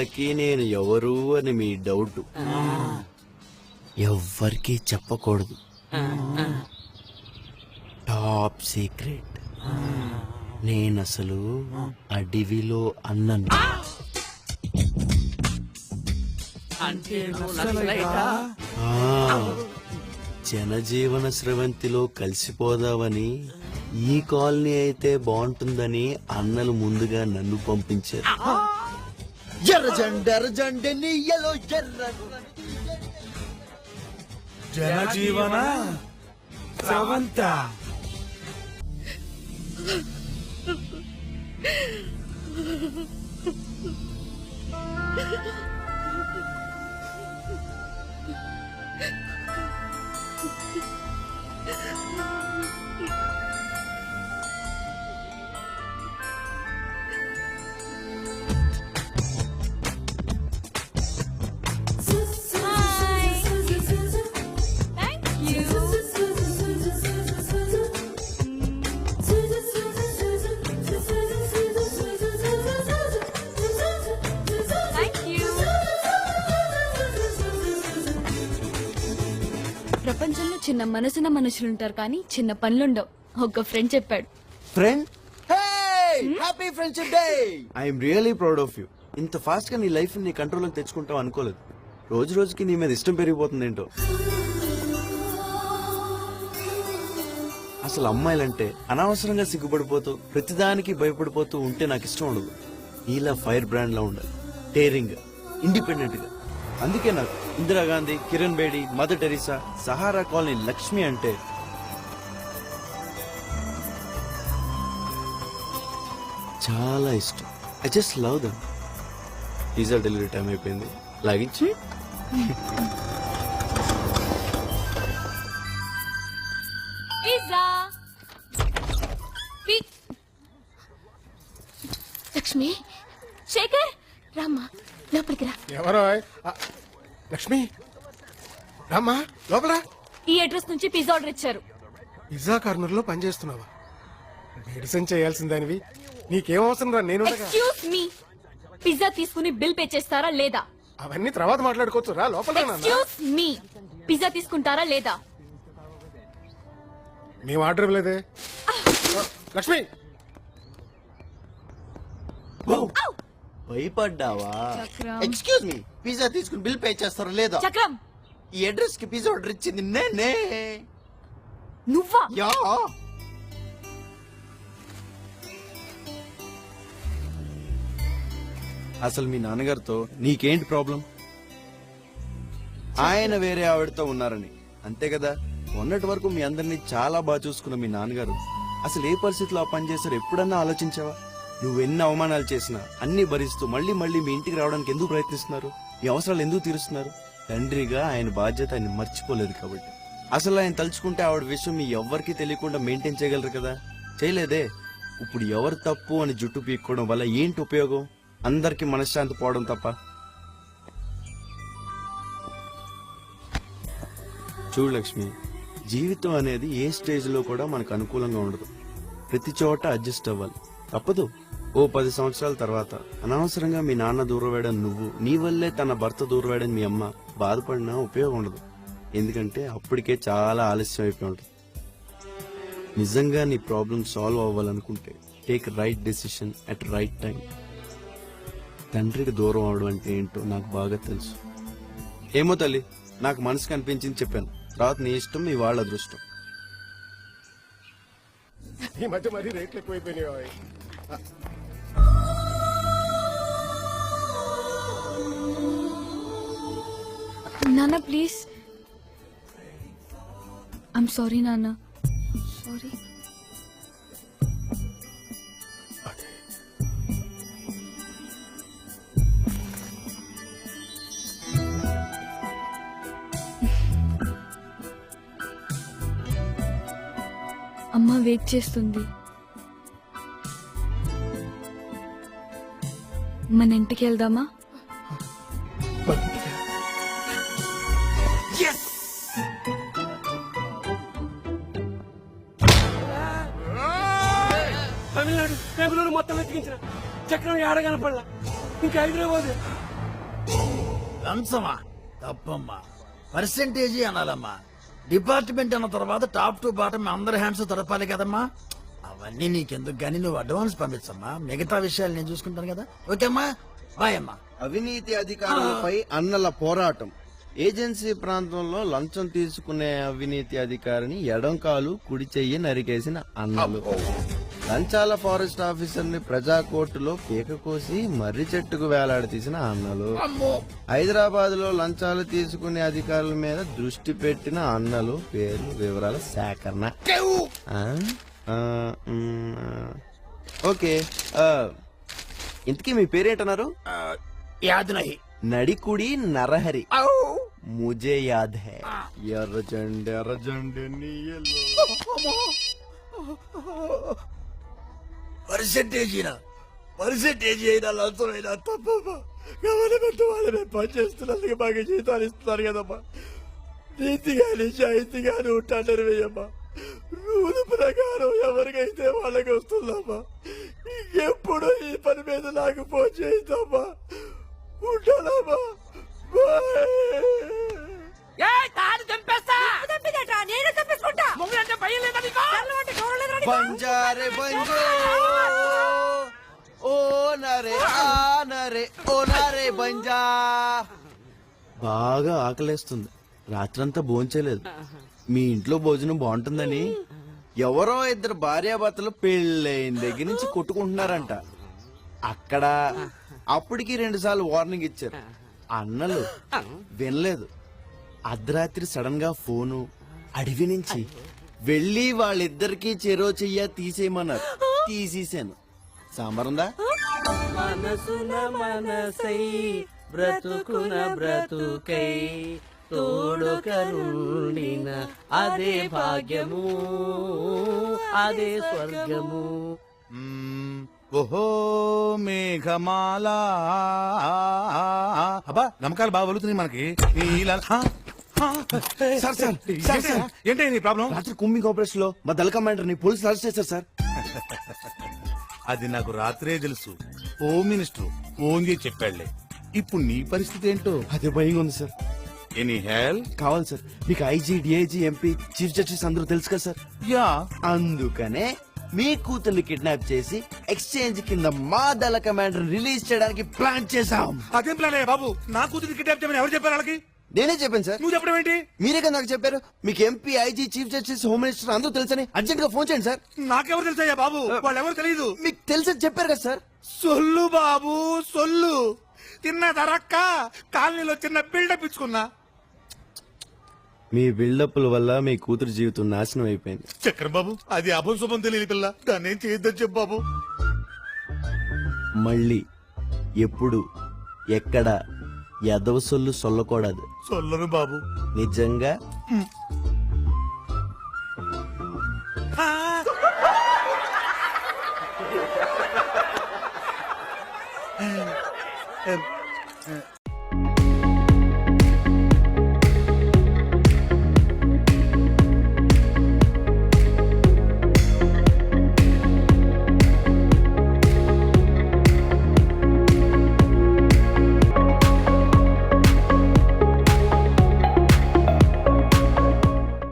ఇంతకీ నేను ఎవరు అని మీ డౌట్ ఎవ్వరికీ చెప్పకూడదు. టాప్ సీక్రెట్ నేనసలు అడవిలో అన్నను. జనజీవన స్రవంతిలో కలిసిపోదామని ఈ కాలనీ అయితే బాగుంటుందని అన్నలు ముందుగా నన్ను పంపించారు. ఎర్ర జెండ ఎర్ర జెండ నీయలో ఎర్ర. జనజీవన స్రవంత ప్రపంచంలో చిన్న మనసున మనుషులుంటారు కానీ చిన్న పనులుండవు. ఒక ఫ్రెండ్ చెప్పాడు. Friend happy friendship day I'm really proud of you ఇంత ఫాస్ట్గా నీ లైఫ్ని కంట్రోల్లోకి తెచ్చుకుంటావు అనుకోలేదు. రోజు రోజుకి నీ మీద ఇష్టం పెరిగిపోతుంది ఏంటో అసలు అమ్మాయిలంటే అనవసరంగా సిగ్గుపడిపోతూ ప్రతిదానికి భయపడిపోతూ ఉంటే నాకు ఇష్టం ఉండదు. నీలా ఫైర్ బ్రాండ్ లా ఉండాలి. డేరింగ్గా ఇండిపెండెంట్గా. అందుకే నాకు Indira Gandhi Kiran Bedi mother Teresa Sahara colony Lakshmi అంటే చాలా ఇష్టం. I just love them pizza delivery time అయిపోయింది. లాగించి. లక్ష్మి శేఖర్ రామ్మా. రా ఎవరో? లక్ష్మి? రామ్మా లోపల. ఈ అడ్రస్ నుంచి పిజ్జా ఆర్డర్ ఇచ్చారు. పిజ్జా కార్నర్లో పనిచేస్తున్నావా? మెడిసిన్ చేయాల్సిందానివి. నీకేం అవసరం రా నేను ఎక్స్క్యూజ్ మీ. పిజ్జా తీసుకుని బిల్ పే చేస్తారా లేదా? అవన్నీ తర్వాత మాట్లాడుకోవచ్చు. రా లోపల ఎక్స్క్యూజ్ మీ. పిజ్జా తీసుకుంటారా లేదా? మేము ఆర్డర్ ఇవ్వలేదే. లక్ష్మి! భయపడ్డావా? చక్రం. ఎక్స్క్యూజ్ మీ పిజ్జా తీసుకుని బిల్ పే చేస్తారా లేదా? చక్రం. ఈ అడ్రస్కి పిజ్జా ఆర్డర్ ఇచ్చింది నేనే. నువ్వా? యా. అసలు మీ నాన్నగారితో నీకేంటి ప్రాబ్లం ఆయన వేరే ఆవిడతో ఉన్నారని. అంతే కదా? మొన్నటి వరకు మీ అందరినీ చాలా బాగా చూసుకున్న మీ నాన్నగారు. అసలు ఏ పరిస్థితిలో ఆ పని చేశారు ఎప్పుడన్నా ఆలోచించావా? నువ్వు ఎన్ని అవమానాలు చేసినా అన్ని భరిస్తూ మళ్ళీ మళ్ళీ మీ ఇంటికి రావడానికి ఎందుకు ప్రయత్నిస్తున్నారు? మీ అవసరాలు ఎందుకు తీరుస్తున్నారు? తండ్రిగా ఆయన బాధ్యత ఆయన మర్చిపోలేదు కాబట్టి. అసలు ఆయన తలుచుకుంటే ఆవిడ విషయం మీ ఎవ్వరికీ తెలియకుండా మెయింటైన్ చేయగలరు కదా? చేయలేదే. ఇప్పుడు ఎవరు తప్పు అని జుట్టు పీక్కోవడం వల్ల ఏంటి ఉపయోగం? అందరికి మనశ్శాంతి పోవడం తప్ప. చూడు లక్ష్మి జీవితం అనేది ఏ స్టేజ్లో కూడా మనకు అనుకూలంగా ఉండదు. ప్రతి చోట అడ్జస్ట్ అవ్వాలి. తప్పదు. ఓ పది సంవత్సరాల తర్వాత అనవసరంగా మీ నాన్న దూరవేయడం నువ్వు నీ వల్లే తన భర్త దూరవేయడం మీ అమ్మ బాధపడినా ఉపయోగం ఉండదు. ఎందుకంటే అప్పటికే చాలా ఆలస్యం అయిపోయి ఉంటుంది. నిజంగా నీ ప్రాబ్లం సాల్వ్ అవ్వాలనుకుంటే take right decision at right time తండ్రికి దూరం అవడం అంటే ఏంటో నాకు బాగా తెలుసు. ఏమో తల్లి నాకు మనసు కనిపించింది చెప్పాను. తర్వాత నీ ఇష్టం మీ వాళ్ళ అదృష్టం. ఈ మధ్య మరీ రేట్లు ఎక్కువైపోయినాయి నాన్న ప్లీజ్ ఐమ్ సారీ నాన్న సారీ అమ్మ వెయిట్ చేస్తుంది. మన ఇంటికి వెళ్దామా? తమిళనాడు టేబుల్ మొత్తం వెతికించిన. చక్రం ఏడ కనపడలా? ఇంకా హైదరాబాద్ లంచమా? తప్పమ్మా. పర్సెంటేజీ అనాలమ్మా. డిపార్ట్మెంట్ అన్న తర్వాత టాప్ టు బాటమ్ అందరి హ్యాండ్స్ తడపాలి కదమ్మా. అవన్నీ నీకెందుకు గానీ నువ్వు అడ్వాన్స్ పంపించమ్మా. మిగతా విషయాలు నేను చూసుకుంటాను కదా. ఓకేమ్మా? బాయ్ అమ్మా. అవినీతి అధికారులపై అన్నల పోరాటం. ఏజెన్సీ ప్రాంతంలో లంచం తీసుకునే అవినీతి అధికారిని ఎడం కాలు కుడి చెయ్యి నరికేసిన అన్నలు. లంచాల ఫారెస్ట్ ఆఫీసర్ని ప్రజా కోర్టులో పీక కోసి మర్రి చెట్టుకు వేలాడదీసిన అన్నలు. హైదరాబాద్లో లంచాలు తీసుకునే అధికారుల మీద దృష్టి పెట్టిన అన్నలు పేర్లు వివరాల సేకరణ. ఓకే ఇంతకీ మీ పేరేంటన్నారు? ఆ, యాద్ నహి నడికుడి నరహరి. ముజే యాద్ హై. ఎర్ర జెండ ఎర్ర జెండ నీయలో పర్సెంటేజీనా పర్సెంటేజీ అయినా లంచం అయినా తప్పమ్మా. గవర్నమెంట్ వాళ్ళు మేము పనిచేస్తున్నందుకు మాకు జీతాలు ఇస్తున్నారు కదమ్మా. నీతిగా నిజాయితీగానే ఉంటాను వేయమ్మా రూల్ ప్రకారం ఎవరికైతే వాళ్ళకి వస్తుందమ్మా ఎప్పుడు ఈ పని మీద నాకు ఫోన్ చేద్దామా ఉంటానమ్మా. బంజారే బంజో ఓ నరే ఆ బంజా. బాగా ఆకలేస్తుంది. రాత్రంతా భోంచలేదు మీ ఇంట్లో భోజనం బాగుంటుందని ఎవరో ఇద్దరు భార్యాభర్తలు పెళ్ళైన దగ్గర నుంచి కొట్టుకుంటున్నారంట. అక్కడ అప్పటికి రెండు సార్లు వార్నింగ్ ఇచ్చారు. అన్నలు వినలేదు. అర్ధరాత్రి సడన్గా ఫోను అడవి నుంచి వెళ్ళి వాళ్ళిద్దరికి చెరో చెయ్య తీసేయమన్నారు. తీసేసాను సాంబారుందా మనసున మనసై బ్రతుకున బ్రతుకై తోడుకరుండిన అదే భాగ్యము అదే స్వర్గము. ఓహో మేఘమాల అబ్బా నమ్మకాలు బాగా వలుతున్నాయి మనకి? Sir, sir, sir, sir. ఏంటి ప్రాబ్లం రాత్రి కుమ్మింగ్ ఆపరేషన్లో మా దళ కమాండర్ని పోలీసులు అరెస్ట్ చేశారు సార్ అది నాకు రాత్రే తెలుసు. హోమ్ మినిస్టర్ ఫోన్ చేసి చెప్పాడులే. ఇప్పుడు నీ పరిస్థితి ఏంటో? అదే భయంగా ఉంది సార్. ఎనీ హెల్ప్ కావాలి సార్. మీకు IG DIG MP chief justice అందరూ తెలుసు కదా సార్. యా. అందుకనే మీ కూతుర్ని కిడ్నాప్ చేసి ఎక్స్చేంజ్ కింద మా దళ కమాండర్ రిలీజ్ చేయడానికి ప్లాన్ చేశాం. అదేం ప్లాన్ బాబు? నా కూతురు కిడ్నాప్ చేయమని ఎవరు చెప్పారు వాళ్ళకి? నేనే చెప్పాను సార్. నువ్వు చెప్పడం ఏంటి? మీరే కదా నాకు చెప్పారు. మీకు MP IG chief justice home minister అందరూ తెలుసని అర్జెంట్గా ఫోన్ చేయండి సార్. నాకెవరు తెలుసయ్యా బాబు? వాళ్ళు ఎవరు తెలియదు మీకు తెలుసని చెప్పారు కదా సార్. సొల్లు బాబు సొల్లు. తిన్న ధరక్క కాలనీలో చిన్న బిల్డప్ ఇచ్చుకున్నా. మీ బిల్డప్ల వల్ల మీ కూతురు జీవితం నాశనం అయిపోయింది. చక్రం బాబు అది అభం శుభం తెలియని పిల్ల. దాన్ని ఏం చేయొద్దని చెప్పు బాబు. మళ్ళీ ఎప్పుడు ఎక్కడ ఎదవ సొల్లు సొల్లకూడదు. సొల్లను బాబు. నిజంగా?